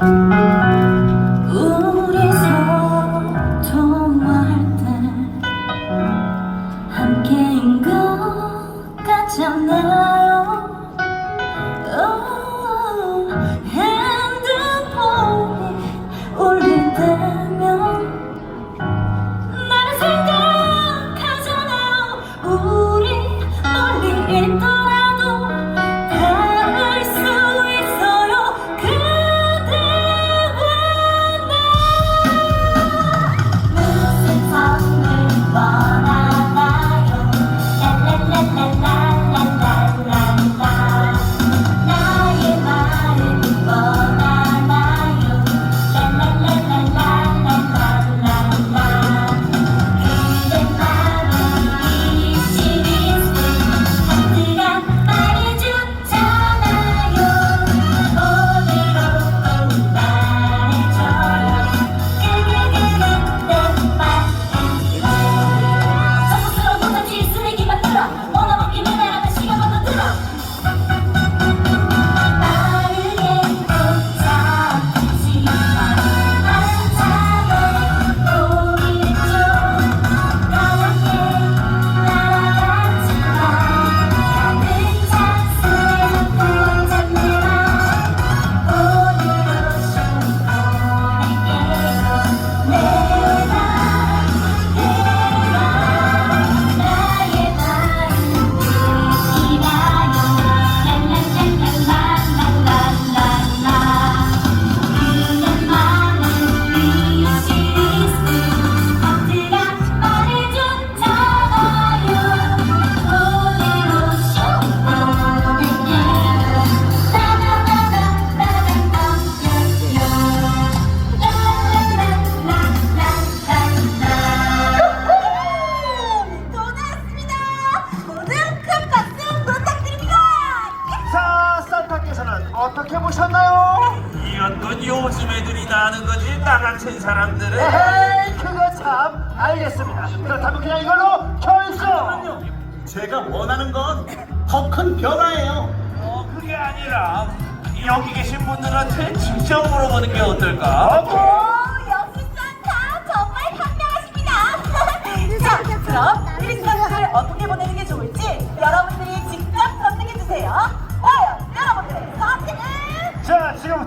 嗯。 산타께서는 어떻게 보셨나요? 이런 건 요즘 애들이 다 하는 거지 나 같은 사람들은 에헤이, 그거 참 알겠습니다. 그렇다면 그냥 이걸로 결정. 제가 원하는 건 더 큰 변화예요. 어, 그게 아니라 여기 계신 분들한테 직접 물어보는 게 어떨까? 어머, 오, 역시 산타 정말 현명하십니다. 자, 그럼 크리스마스를 어떻게 보내는 게 좋을지 여러분들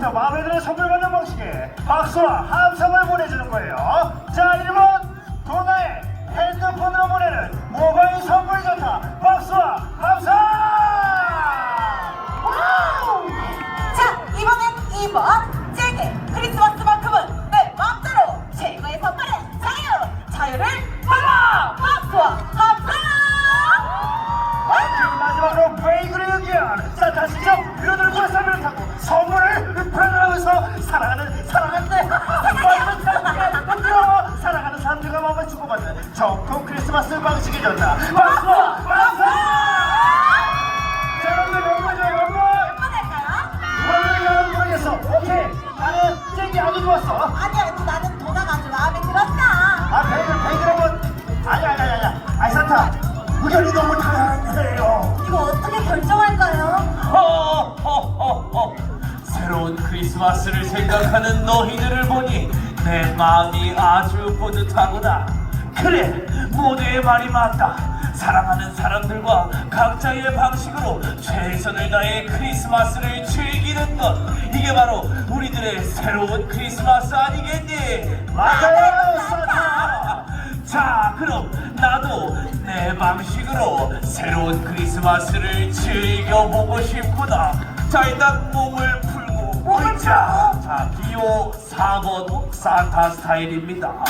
자, 지금부터 마음에 드는 선물 받는 방식에 박수와 함성을 보내주는 거예요. 자, 1번 도나의 핸드폰으로 보내는 모바일 선물 전화 박수와 함성! 와우! 자, 이번엔 2번. 제게 크리스마스만큼은 내 마음대로 최고의 선물은 자유. 자유를 받아. 박수와 함성. 새로운 크리스마스를 생각하는 너희들을 보니 내 마음이 아주 뿌듯하구나 그래 모두의 말이 맞다 사랑하는 사람들과 각자의 방식으로 최선을 다해 크리스마스를 즐기는 것 이게 바로 우리들의 새로운 크리스마스 아니겠니? 맞아요 산타 자, 그럼 나도 내 방식으로 새로운 크리스마스를 즐겨보고 싶구나. 자, 일단 몸을 보 자. 자, 기호 4번 산타 스타일입니다.